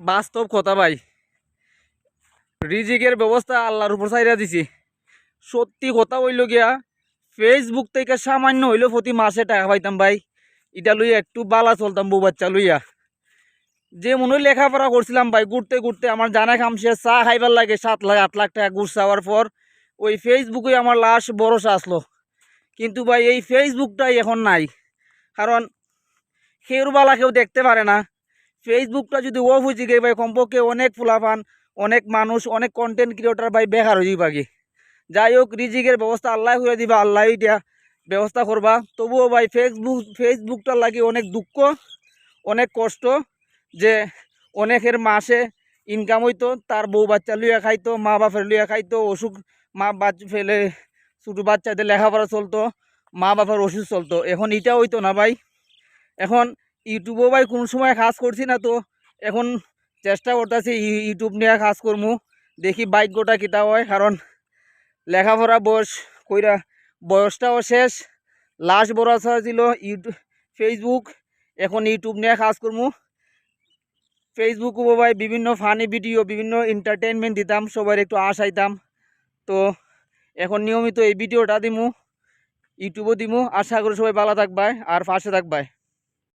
বাস্তব কথা ভাই। রিজিকের ব্যবস্থা আল্লাহর উপর চাইরা দিছি। সত্যি কথা হইল গিয়া ফেসবুক থেকে সামান্য হইল প্রতি মাসে টাকা পাইতাম ভাই। এটা লইয়া একটু বালা চলতাম বউ বাচ্চা লইয়া। যে মনে লেখাপড়া করছিলাম ভাই, ঘুরতে ঘুরতে আমার জানা খামছে চা খাইবার লাগে, সাত লাখ আট লাখ টাকা ঘুর চাওয়ার পর ওই ফেসবুকে আমার লাশ ভরসা আসলো। কিন্তু ভাই, এই ফেসবুকটাই এখন নাই। কারণ খেউরবালা কেউ দেখতে পারে না। ফেসবুকটা যদি ও বুঝি গে ভাই, কমপক্ষে অনেক ফুলাফান, অনেক মানুষ, অনেক কন্টেন্ট ক্রিয়েটার ভাই বেকার হয়ে যাবে বাকি যাই হোক, রিজিকের ব্যবস্থা আল্লাহ করে দিবা, আল্লাহ দিয়া ব্যবস্থা করবা। তবুও ভাই ফেসবুক ফেসবুকটার লাগে অনেক দুঃখ, অনেক কষ্ট যে অনেকের মাসে ইনকাম হইতো, তার বউ বাচ্চা লইয়া খাইতো, মা বাপের লইয়া খাইতো, অসুখ, মা বাচ্চা ফেলে ছোটো বাচ্চাদের লেখাপড়া চলতো, মা বাবার ওষুধ চলতো। এখন এটা হইতো না ভাই। এখন ইউটিউবও ভাই কোন সময় কাজ করছি না তো। এখন চেষ্টা করতেছি ইউটিউব নিয়ে কাজ করমু। দেখি বাইক গোটা কিতা হয়, কারণ লেখাপড়া বয়স কইরা বয়সটাও শেষ। লাস্ট বরসা ছিল ইউটিউব ফেসবুক এখন ইউটিউব নিয়ে কাজ করমু। ফেসবুকও ভাই বিভিন্ন ফানি ভিডিও বিভিন্ন এন্টারটেনমেন্ট দিতাম, সবার একটু আশাইতাম তো এখন নিয়মিত এই ভিডিওটা দিমু, ইউটিউবও দিমু। আশা করি সবাই ভালো থাকবায়, আর পাশে থাকবায়।